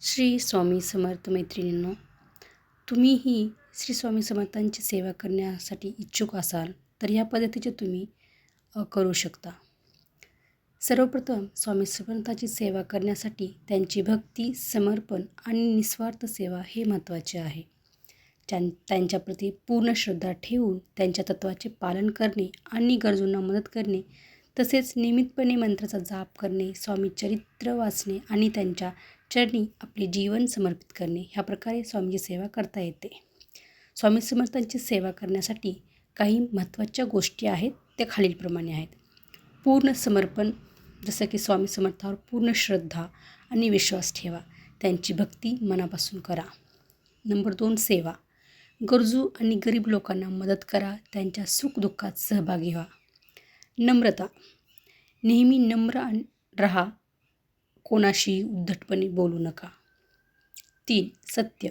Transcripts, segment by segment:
श्री स्वामी समर्थ मैत्रिणींनो तुम्हीही श्री स्वामी समर्थांची सेवा करण्यासाठी इच्छुक असाल तर ह्या पद्धतीचे तुम्ही करू शकता. सर्वप्रथम स्वामी समर्थाची सेवा करण्यासाठी त्यांची भक्ती समर्पण आणि निस्वार्थ सेवा हे महत्त्वाचे आहे. त्यां त्यांच्याप्रती पूर्ण श्रद्धा ठेवून त्यांच्या तत्त्वाचे पालन करणे आणि गरजूंना मदत करणे तसेच नियमितपणे मंत्राचा जाप करणे स्वामी चरित्र वाचणे आणि त्यांच्या चरणी आपले जीवन समर्पित करणे ह्या प्रकारे स्वामीची सेवा करता येते. स्वामी समर्थांची सेवा करण्यासाठी काही महत्त्वाच्या गोष्टी आहेत त्या खालीलप्रमाणे आहेत. पूर्ण समर्पण जसं की स्वामी समर्थावर पूर्ण श्रद्धा आणि विश्वास ठेवा त्यांची भक्ती मनापासून करा. नंबर दोन सेवा. गरजू आणि गरीब लोकांना मदत करा त्यांच्या सुखदुःखात सहभागी व्हा. नम्रता. नेहमी नम्र आणि राहा कोणाशीही उद्धटपणे बोलू नका. तीन सत्य.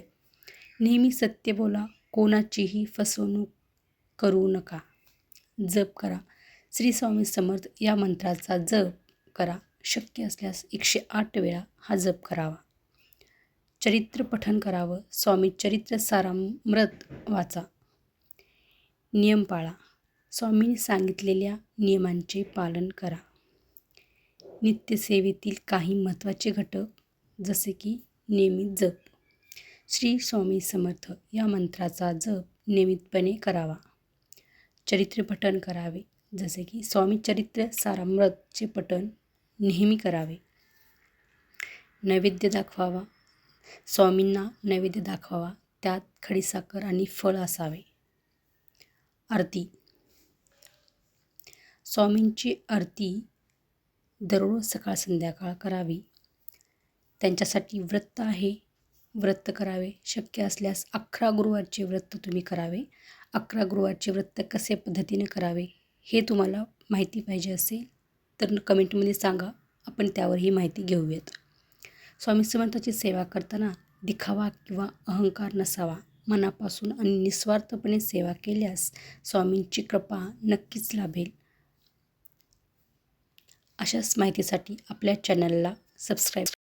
नेहमी सत्य बोला कोणाचीही फसवणूक करू नका. जप करा. श्री स्वामी समर्थ या मंत्राचा जप करा. शक्य असल्यास एकशे आठ वेळा हा जप करावा. चरित्र पठन करावं. स्वामी चरित्र सारामृत वाचा. नियम पाळा. स्वामींनी सांगितलेल्या नियमांचे पालन करा. नित्यसेवेतील काही महत्त्वाचे घटक जसे की नियमित जप. श्री स्वामी समर्थ या मंत्राचा जप नियमितपणे करावा. चरित्र पठण करावे जसे की स्वामी चरित्र सारामृतचे पठण नेहमी करावे. नैवेद्य दाखवावा. स्वामींना नैवेद्य दाखवावा त्यात खडीसाखर आणि फळ असावे. आरती. स्वामींची आरती दररोज सकाळ संध्याकाळ करावी. त्यांच्यासाठी व्रत आहे. व्रत करावे. शक्य असल्यास अकरा गुरुवारचे व्रत तुम्ही करावे. अकरा गुरुवारचे व्रत कसे पद्धतीने करावे हे तुम्हाला माहिती पाहिजे असेल तर कमेंटमध्ये सांगा. आपण त्यावर ही माहिती घेऊयात. स्वामी समर्थाची सेवा करताना दिखावा किंवा अहंकार नसावा. मनापासून आणि निस्वार्थपणे सेवा केल्यास स्वामींची कृपा नक्कीच लाभेल. अशाच माहितीसाठी आपल्या चॅनलला सबस्क्राईब